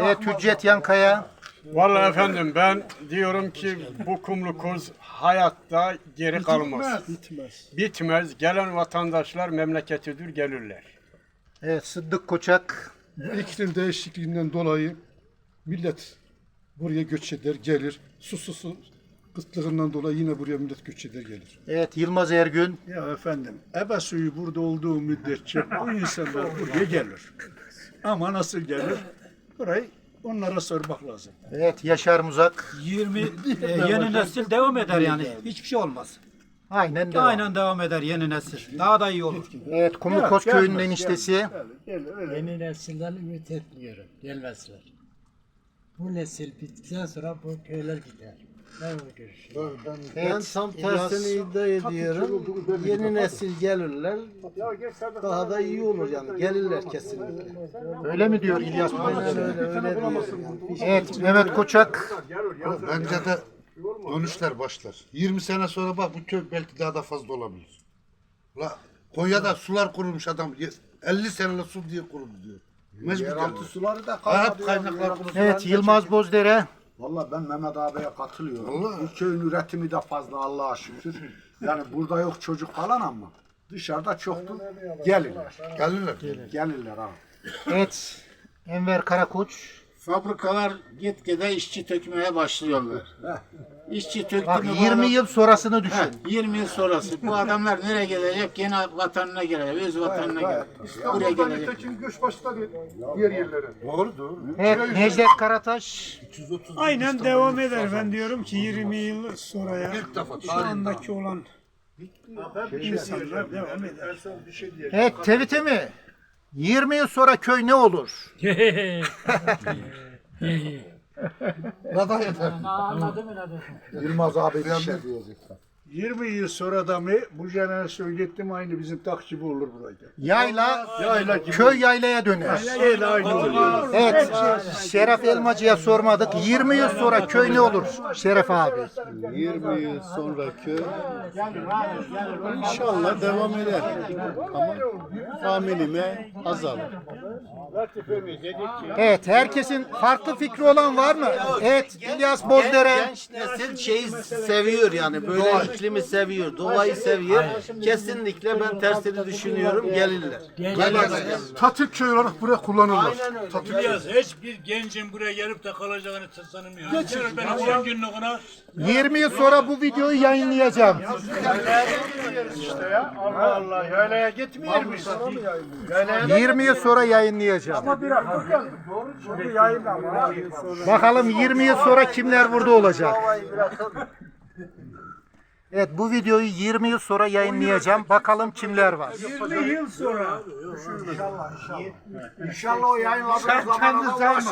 Evet Hüccet Yankaya. Vallahi efendim ben diyorum ki bu kumlu kuz hayatta geri kalmaz. Bitmez. Bitmez. Gelen vatandaşlar memleketidir gelirler. Evet Sıddık Koçak. İklim değişikliğinden dolayı millet buraya göç eder, gelir. Susuz kıtlığından dolayı yine buraya millet göç eder, gelir. Evet Yılmaz Ergün. Ya efendim, ebe suyu burada olduğu müddetçe bu insanlar buraya gelir. Ama nasıl gelir? Burayı onlara sormak lazım. Evet Yaşar Muzak. 20 e, yeni nesil devam eder yani. Hiçbir şey olmaz. Aynen devam. Aynen devam eder yeni nesil. Daha da iyi olur. Evet Kumlukoz Gelmez, köyünün gelmez, eniştesi. Öyle. Yeni nesilden ümit etmiyorum. Gelmezler. Bu nesil bittikten sonra bu köyler gider. Ben görüşüyorum. Ben tam tersini iddia ediyorum. Yeni nesil gelirler. Daha da iyi olur yani. Gelirler kesinlikle. Öyle mi diyor İlyas Bey? Öyle öyle öyle diyor. Evet Mehmet Koçak. Bence de dönüşler başlar. 20 sene sonra bak bu köy belki daha da fazla olabilir. La Konya'da sular kurulmuş adam. Ye- 50 senelik su diye kuruldu diyor. Mecbur Yeraltı suları da Hep kalmadı. kaynaklar kurulmuş. Evet Yılmaz Bozdere. Valla ben Mehmet abiye katılıyorum. Vallahi. Bu köyün üretimi de fazla Allah'a şükür. Yani burada yok çocuk falan ama dışarıda çoktu. Gelirler. Gelirler. Gelirler abi. Evet Enver Karakoç. Fabrikalar gitgide işçi tökmeye başlıyorlar. İşçi töktü Bak mü bu 20 adam- yıl sonrasını düşün. Heh, 20 yıl sonrası bu adamlar nereye gelecek? Gene vatanına gelecek, öz vatanına gelecek. Buraya gelecek. göç başladı diğer yerlere. Doğru doğru. Evet Necdet Karataş. Aynen devam eder. Ben diyorum ki 20 yıl sonraya şu andaki olan insanlar devam eder. Evet Tevite mi? 20 yıl sonra köy ne olur? Neden yeter? Yılmaz abi bir şey diyecek. 20 yıl sonra da mı bu jenerasyon gitti mi aynı bizim takçıbı olur burada. Yayla, Yayla gibi. köy yaylaya döner. Yayla aynı olur. Evet, Şeref Elmacı'ya sormadık. 20 yıl sonra köy ne olur Şeref abi? 20 yıl sonra köy inşallah devam eder. Ama tahminime azalır. Evet, herkesin farklı fikri olan var mı? Evet, İlyas Bozdere. Genç nesil şeyi seviyor yani böyle iklimi seviyor, doğayı seviyor. Kesinlikle ben tersini düşünüyorum gelirler. Tatil köy olarak buraya kullanırlar. Tatil köy. hiçbir gencin buraya gelip de kalacağını sanmıyor. Gelir benim 10 günlük ona 20 yıl sonra bu videoyu yayınlayacağım. Allah Allah, yaylaya gitmiyor muyuz? 20 yıl sonra yayınlayacağım. Bakalım 20 yıl sonra kimler burada olacak? Evet bu videoyu 20 yıl sonra yayınlayacağım. Bakalım kimler var. 20 yıl sonra. İnşallah o yayınladığı zaman